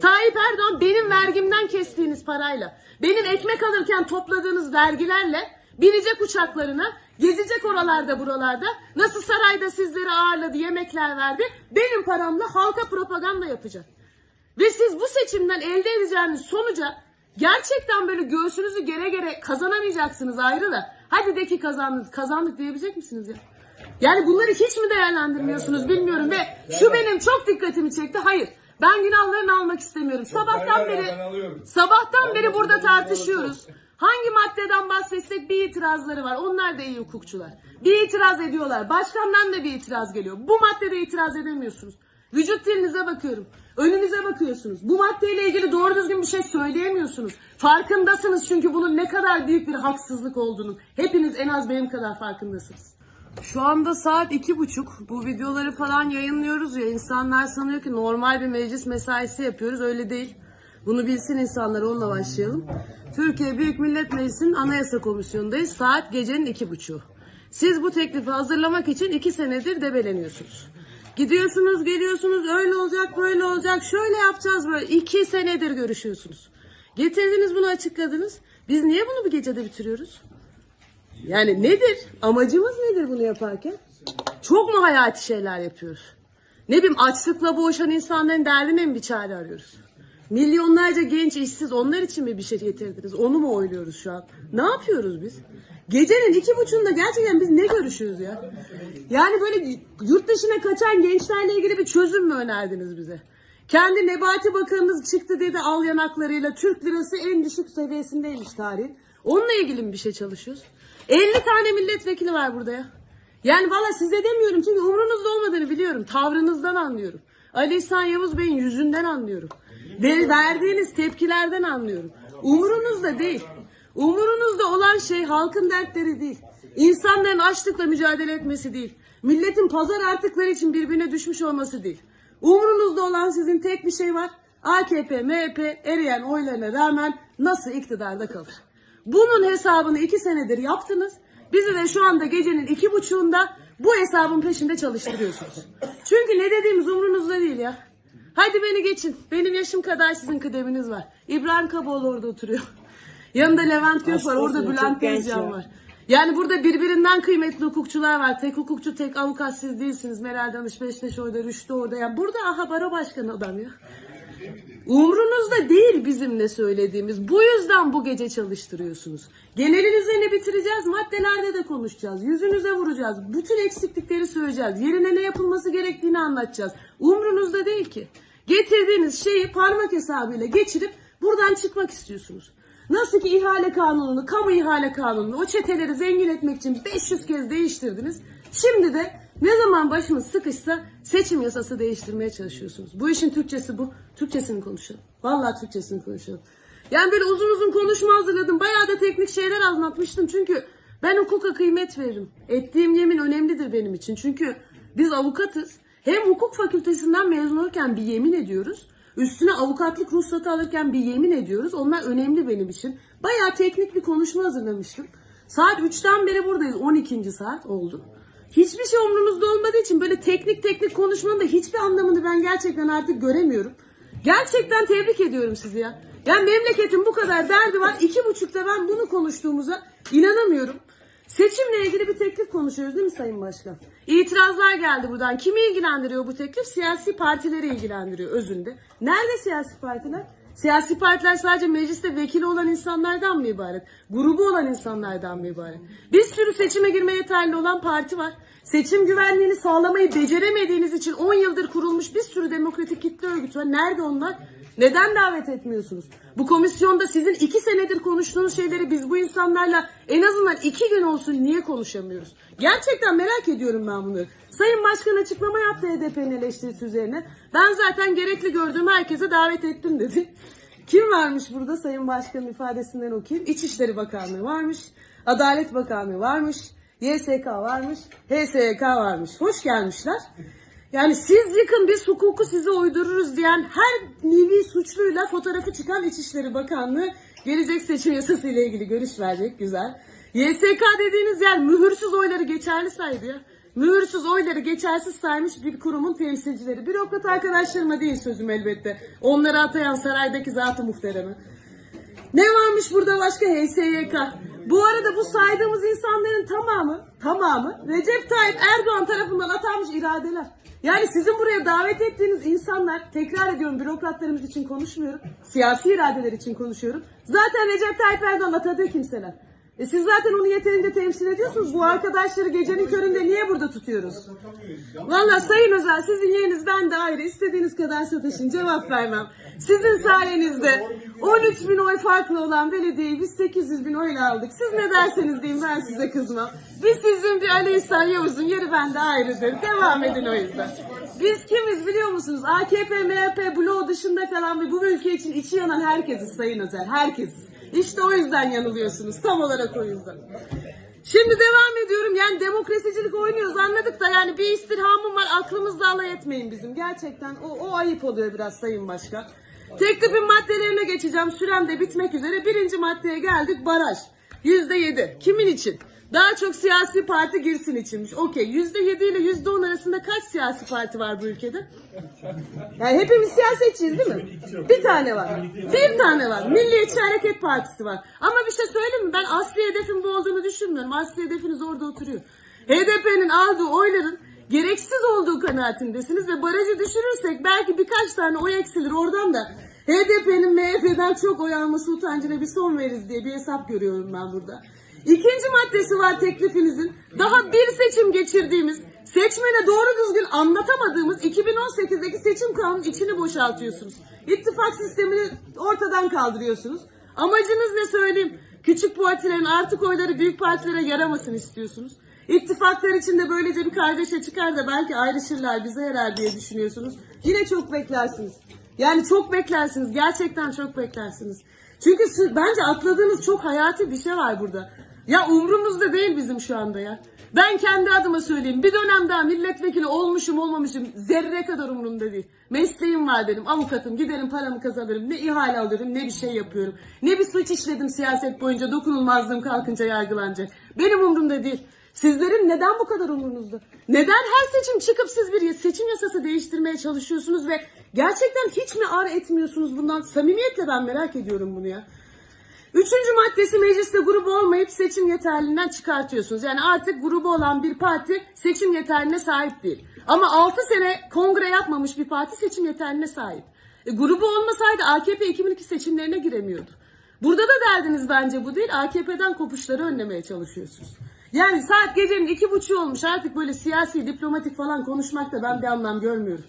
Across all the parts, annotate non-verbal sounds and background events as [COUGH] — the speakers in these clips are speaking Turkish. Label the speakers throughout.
Speaker 1: Tayyip Erdoğan benim vergimden kestiğiniz parayla, benim ekmek alırken topladığınız vergilerle binecek uçaklarına, gezecek oralarda buralarda, nasıl sarayda sizleri ağırladı, yemekler verdi, benim paramla halka propaganda yapacak. Ve siz bu seçimden elde edeceğiniz sonuca gerçekten böyle göğsünüzü gere gere kazanamayacaksınız ayrı da. Hadi de ki kazandınız, kazandık diyebilecek misiniz ya? Yani bunları hiç mi değerlendirmiyorsunuz bilmiyorum ve şu benim çok dikkatimi çekti. Hayır. Ben günahlarını almak istemiyorum. Sabahtan beri sabahtan beri burada tartışıyoruz. Hangi maddeden bahsetsek bir itirazları var. Onlar da iyi hukukçular. Bir itiraz ediyorlar. Başkandan da bir itiraz geliyor. Bu maddede itiraz edemiyorsunuz. Vücut dilinize bakıyorum. Önünüze bakıyorsunuz. Bu maddeyle ilgili doğru düzgün bir şey söyleyemiyorsunuz. Farkındasınız çünkü bunun ne kadar büyük bir haksızlık olduğunu. Hepiniz en az benim kadar farkındasınız. Şu anda saat iki buçuk. Bu videoları falan yayınlıyoruz ya insanlar sanıyor ki normal bir meclis mesaisi yapıyoruz. Öyle değil. Bunu bilsin insanlar onunla başlayalım. Türkiye Büyük Millet Meclisi'nin Anayasa Komisyonu'ndayız. Saat gecenin iki buçuğu. Siz bu teklifi hazırlamak için iki senedir debeleniyorsunuz. Gidiyorsunuz, geliyorsunuz, öyle olacak, böyle olacak, şöyle yapacağız böyle. İki senedir görüşüyorsunuz. Getirdiniz bunu açıkladınız. Biz niye bunu bir gecede bitiriyoruz? Yani nedir? Amacımız nedir bunu yaparken? Çok mu hayati şeyler yapıyoruz? Ne bileyim açlıkla boğuşan insanların derdine mi bir çare arıyoruz? Milyonlarca genç işsiz onlar için mi bir şey getirdiniz? Onu mu oyluyoruz şu an? Ne yapıyoruz biz? Gecenin iki buçuğunda gerçekten biz ne görüşüyoruz ya? Yani böyle yurt dışına kaçan gençlerle ilgili bir çözüm mü önerdiniz bize? Kendi Nebati Bakanınız çıktı dedi al yanaklarıyla Türk lirası en düşük seviyesindeymiş tarihin. Onunla ilgili mi bir şey çalışıyoruz? 50 tane milletvekili var burada ya. Yani valla size demiyorum çünkü umrunuzda olmadığını biliyorum. Tavrınızdan anlıyorum. Ali İhsan Yavuz Bey'in yüzünden anlıyorum. Ve verdiğiniz tepkilerden anlıyorum. Umurunuzda değil. Umurunuzda olan şey halkın dertleri değil. İnsanların açlıkla mücadele etmesi değil. Milletin pazar artıkları için birbirine düşmüş olması değil. Umurunuzda olan sizin tek bir şey var. AKP, MHP eriyen oylarına rağmen nasıl iktidarda kalır? Bunun hesabını iki senedir yaptınız. Bizi de şu anda gecenin iki buçuğunda bu hesabın peşinde çalıştırıyorsunuz. Çünkü ne dediğimiz umrunuzda değil ya. Hadi beni geçin. Benim yaşım kadar sizin kıdeminiz var. İbrahim Kaboğlu orada oturuyor. [LAUGHS] Yanında Levent Gök var. Orada Bülent Tezcan var. Yani burada birbirinden kıymetli hukukçular var. Tek hukukçu, tek avukat siz değilsiniz. Meral Danış, Beşteş orada, Rüştü orada. Ya burada aha baro başkanı adam ya. Umrunuzda değil bizim ne söylediğimiz. Bu yüzden bu gece çalıştırıyorsunuz. Genelin üzerine bitireceğiz. Maddelerde de konuşacağız. Yüzünüze vuracağız. Bütün eksiklikleri söyleyeceğiz. Yerine ne yapılması gerektiğini anlatacağız. Umrunuzda değil ki. Getirdiğiniz şeyi parmak hesabıyla geçirip buradan çıkmak istiyorsunuz. Nasıl ki ihale kanununu, kamu ihale kanununu o çeteleri zengin etmek için 500 kez değiştirdiniz. Şimdi de ne zaman başımız sıkışsa seçim yasası değiştirmeye çalışıyorsunuz. Bu işin Türkçesi bu. Türkçesini konuşalım. Vallahi Türkçesini konuşalım. Yani böyle uzun uzun konuşma hazırladım. Bayağı da teknik şeyler anlatmıştım. Çünkü ben hukuka kıymet veririm. Ettiğim yemin önemlidir benim için. Çünkü biz avukatız. Hem hukuk fakültesinden mezun olurken bir yemin ediyoruz. Üstüne avukatlık ruhsatı alırken bir yemin ediyoruz. Onlar önemli benim için. Bayağı teknik bir konuşma hazırlamıştım. Saat 3'ten beri buradayız. 12. saat oldu. Hiçbir şey umrunuzda olmadığı için böyle teknik teknik konuşmanın da hiçbir anlamını ben gerçekten artık göremiyorum. Gerçekten tebrik ediyorum sizi ya. Yani memleketin bu kadar derdi var. İki buçukta ben bunu konuştuğumuza inanamıyorum. Seçimle ilgili bir teklif konuşuyoruz değil mi Sayın Başkan? İtirazlar geldi buradan. Kimi ilgilendiriyor bu teklif? Siyasi partileri ilgilendiriyor özünde. Nerede siyasi partiler? Siyasi partiler sadece mecliste vekili olan insanlardan mı ibaret? Grubu olan insanlardan mı ibaret? Bir sürü seçime girmeye yeterli olan parti var. Seçim güvenliğini sağlamayı beceremediğiniz için 10 yıldır kurulmuş bir sürü demokratik kitle örgütü var. Nerede onlar? Neden davet etmiyorsunuz? Bu komisyonda sizin iki senedir konuştuğunuz şeyleri biz bu insanlarla en azından iki gün olsun niye konuşamıyoruz? Gerçekten merak ediyorum ben bunu. Sayın Başkan açıklama yaptı HDP'nin eleştirisi üzerine. Ben zaten gerekli gördüğüm herkese davet ettim dedi. Kim varmış burada Sayın Başkan'ın ifadesinden okuyayım. İçişleri Bakanlığı varmış. Adalet Bakanlığı varmış. YSK varmış. HSYK varmış. Hoş gelmişler. Yani siz yıkın biz hukuku size uydururuz diyen her nevi suçluyla fotoğrafı çıkan İçişleri Bakanlığı gelecek seçim yasası ile ilgili görüş verecek. Güzel. YSK dediğiniz yer mühürsüz oyları geçerli saydı ya. mühürsüz oyları geçersiz saymış bir kurumun temsilcileri. Bürokrat arkadaşlarıma değil sözüm elbette. Onları atayan saraydaki zatı muhteremi. Ne varmış burada başka HSYK? Bu arada bu saydığımız insanların tamamı, tamamı Recep Tayyip Erdoğan tarafından atanmış iradeler. Yani sizin buraya davet ettiğiniz insanlar, tekrar ediyorum bürokratlarımız için konuşmuyorum, siyasi iradeler için konuşuyorum. Zaten Recep Tayyip Erdoğan atadığı kimseler. E siz zaten onu yeterince temsil ediyorsunuz. Bu arkadaşları gecenin köründe niye burada tutuyoruz? Valla Sayın Özel sizin yeriniz ben de ayrı. İstediğiniz kadar sataşın cevap vermem. Sizin sayenizde 13 bin oy farklı olan belediyeyi biz 800 bin oyla aldık. Siz ne derseniz deyin ben size kızmam. Biz sizin bir Ali İhsan Yavuz'un yeri bende ayrıdır. Devam edin o yüzden. Biz kimiz biliyor musunuz? AKP, MHP bloğu dışında kalan ve bu ülke için içi yanan herkesiz Sayın Özel. Herkesiz. İşte o yüzden yanılıyorsunuz. Tam olarak o yüzden. Şimdi devam ediyorum. Yani demokrasicilik oynuyoruz anladık da yani bir istirhamım var. Aklımızla alay etmeyin bizim. Gerçekten o, o ayıp oluyor biraz Sayın Başkan. Teklifin maddelerine geçeceğim. Sürem de bitmek üzere. Birinci maddeye geldik. Baraj. Yüzde yedi. Kimin için? Daha çok siyasi parti girsin içinmiş. Okey. Yüzde yedi ile yüzde on arasında kaç siyasi parti var bu ülkede? Yani hepimiz siyasetçiyiz değil mi? Bir tane var. Bir tane var. Milliyetçi Hareket Partisi var. Ama bir şey söyleyeyim mi? Ben asli hedefin bu olduğunu düşünmüyorum. Asli hedefiniz orada oturuyor. HDP'nin aldığı oyların gereksiz olduğu kanaatindesiniz ve barajı düşürürsek belki birkaç tane oy eksilir oradan da HDP'nin MHP'den çok oy alması utancına bir son veririz diye bir hesap görüyorum ben burada. İkinci maddesi var teklifinizin. Daha bir seçim geçirdiğimiz, seçmene doğru düzgün anlatamadığımız 2018'deki seçim kanunun içini boşaltıyorsunuz. İttifak sistemini ortadan kaldırıyorsunuz. Amacınız ne söyleyeyim? Küçük partilerin artık oyları büyük partilere yaramasın istiyorsunuz. İttifaklar içinde böylece bir kardeşe çıkar da belki ayrışırlar bize yarar diye düşünüyorsunuz. Yine çok beklersiniz. Yani çok beklersiniz. Gerçekten çok beklersiniz. Çünkü siz- bence atladığınız çok hayati bir şey var burada. Ya umrumuzda değil bizim şu anda ya. Ben kendi adıma söyleyeyim. Bir dönem daha milletvekili olmuşum olmamışım zerre kadar umurumda değil. Mesleğim var benim. Avukatım. Giderim paramı kazanırım. Ne ihale alırım ne bir şey yapıyorum. Ne bir suç işledim siyaset boyunca dokunulmazlığım kalkınca yargılanacak. Benim umurumda değil. Sizlerin neden bu kadar umurunuzda? Neden her seçim çıkıp siz bir seçim yasası değiştirmeye çalışıyorsunuz ve gerçekten hiç mi ar etmiyorsunuz bundan? Samimiyetle ben merak ediyorum bunu ya. Üçüncü maddesi mecliste grubu olmayıp seçim yeterliliğinden çıkartıyorsunuz. Yani artık grubu olan bir parti seçim yeterliğine sahip değil. Ama 6 sene kongre yapmamış bir parti seçim yeterliğine sahip. E, grubu olmasaydı AKP 2002 seçimlerine giremiyordu. Burada da derdiniz bence bu değil. AKP'den kopuşları önlemeye çalışıyorsunuz. Yani saat gecenin iki buçuğu olmuş artık böyle siyasi, diplomatik falan konuşmakta ben bir anlam görmüyorum.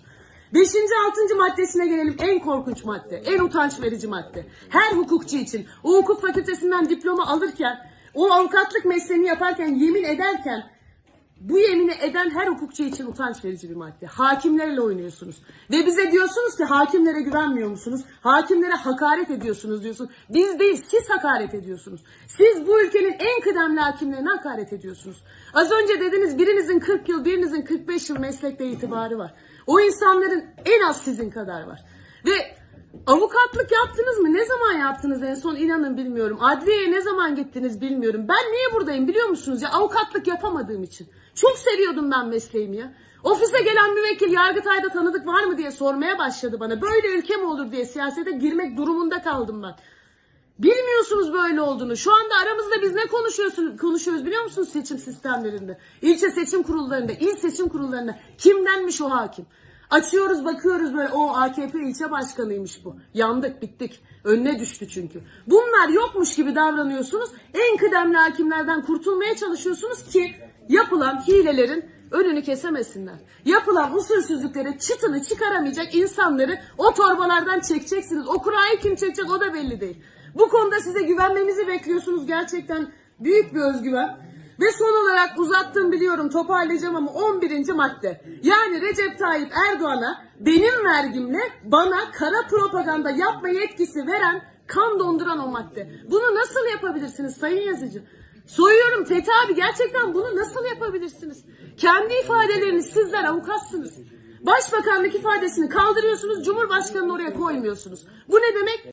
Speaker 1: Beşinci, altıncı maddesine gelelim. En korkunç madde, en utanç verici madde. Her hukukçu için o hukuk fakültesinden diploma alırken, o avukatlık mesleğini yaparken, yemin ederken bu yemini eden her hukukçu için utanç verici bir madde. Hakimlerle oynuyorsunuz. Ve bize diyorsunuz ki hakimlere güvenmiyor musunuz? Hakimlere hakaret ediyorsunuz diyorsun. Biz değil siz hakaret ediyorsunuz. Siz bu ülkenin en kıdemli hakimlerine hakaret ediyorsunuz. Az önce dediniz birinizin 40 yıl birinizin 45 yıl meslekte itibarı var. O insanların en az sizin kadar var. Ve Avukatlık yaptınız mı? Ne zaman yaptınız en son inanın bilmiyorum. Adliyeye ne zaman gittiniz bilmiyorum. Ben niye buradayım biliyor musunuz ya? Avukatlık yapamadığım için. Çok seviyordum ben mesleğimi ya. Ofise gelen müvekkil Yargıtay'da tanıdık var mı diye sormaya başladı bana. Böyle ülke mi olur diye siyasete girmek durumunda kaldım ben. Bilmiyorsunuz böyle olduğunu. Şu anda aramızda biz ne konuşuyorsun, konuşuyoruz biliyor musunuz seçim sistemlerinde? İlçe seçim kurullarında, il seçim kurullarında kimdenmiş o hakim? Açıyoruz bakıyoruz böyle o AKP ilçe başkanıymış bu. Yandık bittik. Önüne düştü çünkü. Bunlar yokmuş gibi davranıyorsunuz. En kıdemli hakimlerden kurtulmaya çalışıyorsunuz ki yapılan hilelerin önünü kesemesinler. Yapılan usulsüzlüklere çıtını çıkaramayacak insanları o torbalardan çekeceksiniz. O kurayı kim çekecek o da belli değil. Bu konuda size güvenmemizi bekliyorsunuz. Gerçekten büyük bir özgüven. Ve son olarak uzattım biliyorum toparlayacağım ama 11. madde. Yani Recep Tayyip Erdoğan'a benim vergimle bana kara propaganda yapma yetkisi veren kan donduran o madde. Bunu nasıl yapabilirsiniz sayın yazıcı? Soyuyorum Fethi abi gerçekten bunu nasıl yapabilirsiniz? Kendi ifadeleriniz sizler avukatsınız. Başbakanlık ifadesini kaldırıyorsunuz, Cumhurbaşkanı'nı oraya koymuyorsunuz. Bu ne demek?